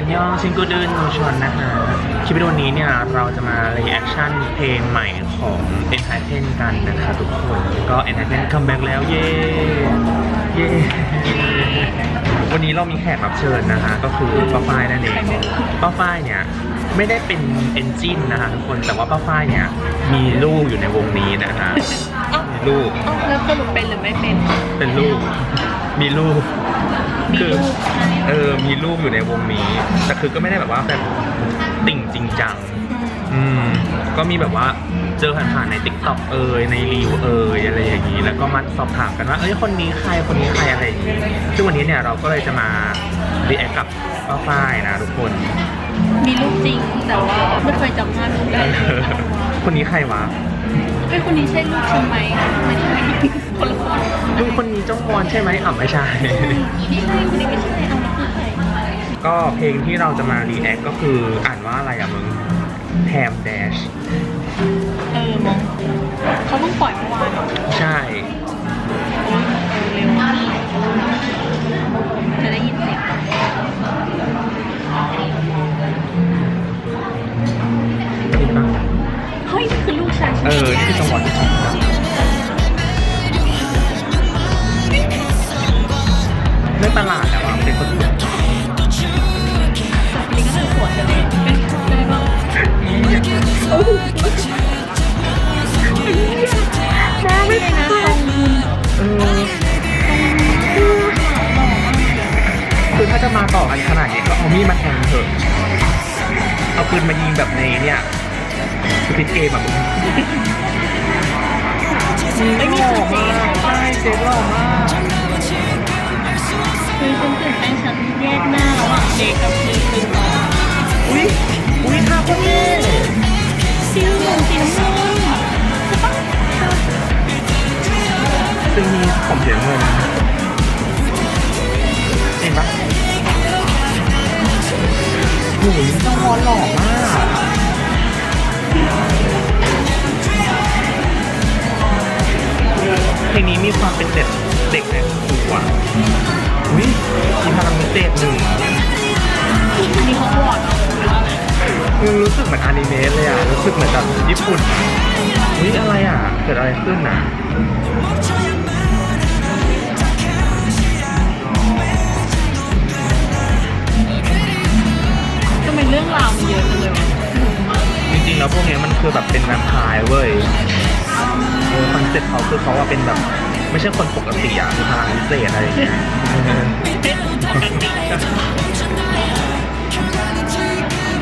อันยองซิงกูดืนนูชวนนะคะ คลิปวิดีโอนี้เนี่ยเราจะมา r ีแอคชั่นเพลงใหม่ของ e n t i t e n กันนะคะทุกคน ก็ e n t i t e n คัมแบ็กแล้ว เย้เย้วันนี้เรามีแขกรับเชิญนะคะ ก็คือป้าฝ้ายนั่นเองป้าฝ้ายเนี่ยไม่ได้เป็นเอนจินนะคะทุกคนแต่ว่าป้าฝ้ายเนี่ยมีลูกอยู่ในวงนี้นะคะมีลูกเอ้าแล้วสรุปเป็นหรือไม่เป็น เป็นลูกมีลูกมี คือลูกใช่เออมีลูกอยู่ในวงนี้ แต่คือก็ไม่ได้แบบว่าแบบติ่งจริงจังอืมก็มีแบบว่าเจอผ่านๆใน t ิ k t o k เอยในรีวเอยอะไรอย่างนี้ แล้วก็มาสอบถามกันว่าเอ้ยคนนี้ใครคนนี้ใครอะไรอย่างนี้ซึ่งวันนี้เนี่ยเราก็เลยจะมารีแอคกับป้าฝ้ายนะทุกคน มีลูกจริงแต่ว่าไม่เคยจำหน้าลูกได้เลยคนนี้ใครวะไอ้ยคนนี้ใช่ลูกฉันไหมไม่ใช่ คนละคนลูกคนนี้จ้องวอนใช่ไหมอะไม่ใช่ ไม่ใช่คนนี้ไม่ใช่เอามาคือใครก็เพลงที่เราจะมารีแอคก็คืออ่านว่าอะไรอะมึงแ a มแดชเออมองเขาเพิ่งปล่อยเมื่อวานเนาะใช่โอ้ยเออเร็วมากจะได้ยินเสียงเห็นปะเฮ้ยนี่คือลูกฉันเออ นี่คือจังหวะที่สองนะ โอ้โหมาไม่ได้นะตรงมุนเออคือถ้าจะมาต่อกันขนาดนี้ก็เอามีดมาแทงเถอะ เอาปืนมายิงแบบในเนี่ยสปิดเกมอะมึงไม่มีหล่อมากใช่เจ๊หล่อมากคือฉันตื่นเต้นฉันแยกหน้าระหว่างเด็กกับ สีเหลืองสีน้ำเงินใช่ปะซึ่งมีผมเสียเงินเห็นปะโอ้ยจังหวะหล่อมากเพลงนี้มีความเป็นเด็กเด็กในครู เหมือนอนิเมะเลยอะ รู้สึกเหมือนแบบญี่ปุ่นอุ้ยอะไรอะ เกิดอะไรขึ้นนะทำไมเรื่องราวมันเยอะจังเลยวะงงมากจริงๆแล้วพวกเนี้ยมันคือแบบเป็นแวมไพร์เว้ยเออคอนเซ็ปต์เขาคือเขาว่าเป็นแบบ ไม่ใช่คนปกติอะคือพลังพิเศษอะไรอย่างเงี้ย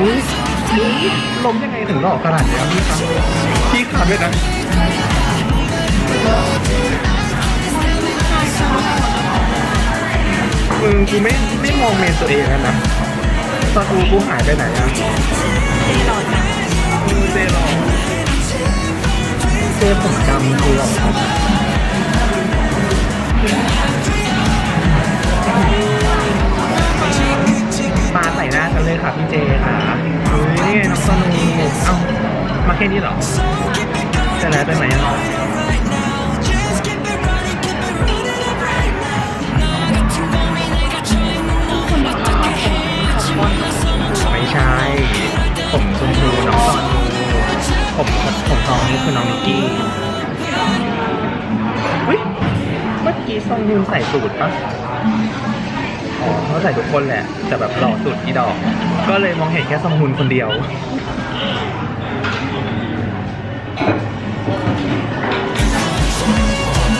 อุ้ย ล้มยังไงถึงหล่อขนาดเนี้ยพี่ครับพี่ขาดด้วยนะมึงกูไม่ไม่มองเมนตัวเองแล้วนะตอนกูกูหายไปไหนอะที่หลอจังเจหรอเจผมดำคือหรอมาใส่หน้ากันเลยค่ะพี่เจค่ะ นี่ไงน้องสนุกเอ้ามาแค่นี้เหรอจะแล้วไปไหมอะคนดีเขาเป็นคนบอลไม่ใช่ ผมชมพูน้องตอนผมผมทองนี่คือน้องนิกกี้วิเมื่อกี้ซองยุนใส่สูตรปะอ๋อเขาใส่ทุกคนแหละ แต่แบบหล่อสุดอีดอก ก็เลยมองเห็นแค่ซองฮุนคนเดียว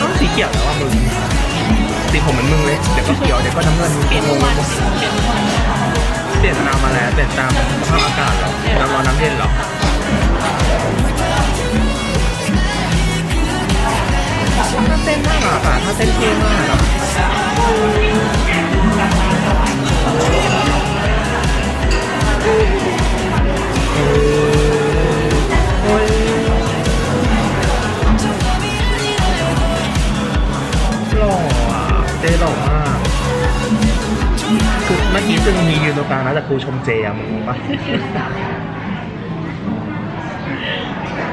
ต้องสีเขียวแล้วว่ามึงสีผมเหมือนมึงเลย เดี๋ยวก็เขียว เดี๋ยวก็น้ำเงินเปลี่ยนทุกวันเปลี่ยนนเปลี่ยนตามมาแล้วเปลี่ยนตามสภาพอากาศหรอน้ำร้อนน้ำเย็นหรอถ้าเต้นมากอะถ้าเต้นเท่มากอะ หล่ออะเจ๊หล่อมากคือเมื่อกี้จึงมียืนตรงกลางนะแต่กูชมเจอะมึงรู้ปะ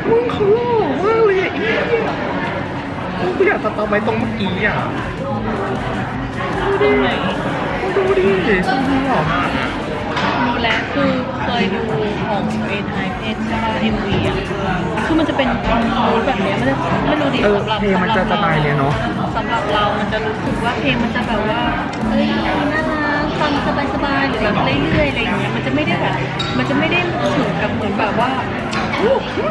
มึงเขาหล่อมากเลยอะอีมึงกูอยากสต็อปไว้ตรงเมื่อกี้อะตรงไหนมึงดูดิซึ่งหล่อมากอะ มของเอ็นไฮเพนใช่ป่ะเอ็มวีอะคือมันจะเป็นมูดแบบเนี้ยมันจะไม่รู้ดิเออสำหรับเพลงมันจะสไตล์เนี้ยเนอะ สำหรับเรา มันจะรู้สึกว่าเพลงมันจะแบบว่าเอ้ยน่ารักฟังสบายๆหรือแบบเรื่อยๆอะไรอย่างเงี้ยมันจะไม่ได้แบบมันจะไม่ได้ถึงกับเหมือนแบบว่าอู้หู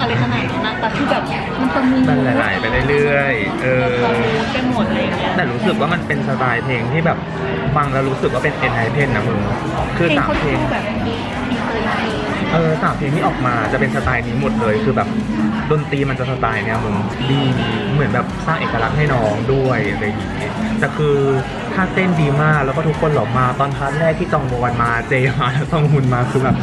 อะไรขนาดนั้นนะ แต่คือแบบมันตะมูมันไหลๆไปเรื่อยๆ เออตะมูไปหมดอะไรอย่างเงี้ยแต่รู้สึกว่ามันเป็นสไตล์เพลงที่แบบฟังแล้วรู้สึกว่าเป็นเอ็นไฮเพนนะมึง คือเพลงสามเขาเพลดูงแบบมีมีเคยมีเออสามเพลงที่ออกมาจะเป็นสไตล์นี้หมดเลย คือแบบดนตรีมันจะสไตล์เนี้ยมึงดีเหมือนแบบสร้างเอกลักษณ์ให้น้องด้วยอะไรอย่างงี้แต่คือถ้าเต้นดีมากแล้วก็ทุกคนหลอมาตอนพาร์ทแรกที่จองวอนมาเจมาแล้วต้องหุนมาคือแบบ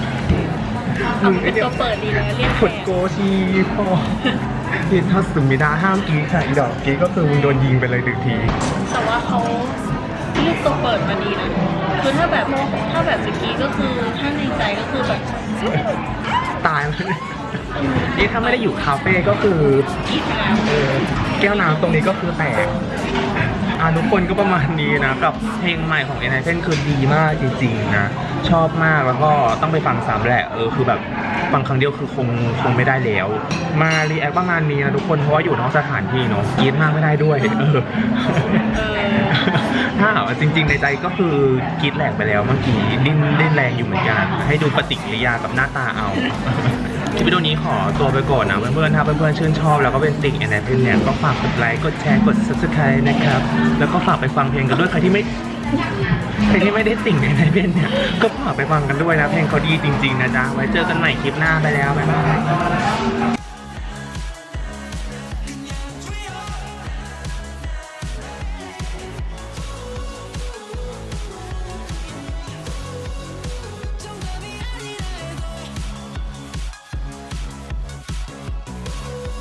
มึงไอเป็นเดียตัวเปิดดีแล้วเรียกกดโกชีพ่อยินทัสมิดาห้ามกรีดค่ะอีดอกกรีดก็คือมึงโดนยิงไปเลยหนึ่งที แต่ว่าเขาเลือกตัวเปิดมาดีนะ คือถ้าแบบถ้าแบบสกีก็คือถ้าในใจก็คือแบบตายเลยนี่ถ้าไม่ได้อยู่คาเฟ่ก็คือกรีดไปแล้วเออแก้วน้ำตรงนี้ก็คือแตก อะทุกคนก็ประมาณนี้นะ กับเพลงใหม่ของเอ็นไอเนคือดีมากจริงๆนะ ชอบมากแล้วก็ต้องไปฟังซ้ำแหละเออคือแบบฟังครั้งเดียวคือคงคงไม่ได้แล้ว มารีแอคประมาณนี้นะทุกคนเพราะว่าอยู่นอกสถานที่เนาะกีดมากไม่ได้ด้วยเออ ถ้าจริง ๆ ในใจก็คือกรีดแหลกไปแล้วเมื่อกี้ดิ้นดิ้นแรงอยู่เหมือนกัน ให้ดูปฏิกิริยากับหน้าตาเอาคลิปวิดีโอนี้ขอตัวไปก่อนนะเพื่อนๆ ถ้าเพื่อนๆ ชื่นชอบ แล้วก็เป็นติ่งแอนนาเทนเนี่ยก็ฝากกดไลค์ กดแชร์ กด subscribe นะครับ แล้วก็ฝากไปฟังเพลงกันด้วยใครที่ไม่ใครที่ไม่ได้ติ่งแอนนาเทนเนี่ย ก็ฝากไปฟังกันด้วยนะ เพลงเขาดีจริงๆ นะจ๊ะ ไว้เจอกันใหม่คลิปหน้าไปแล้ว บ๊ายบาย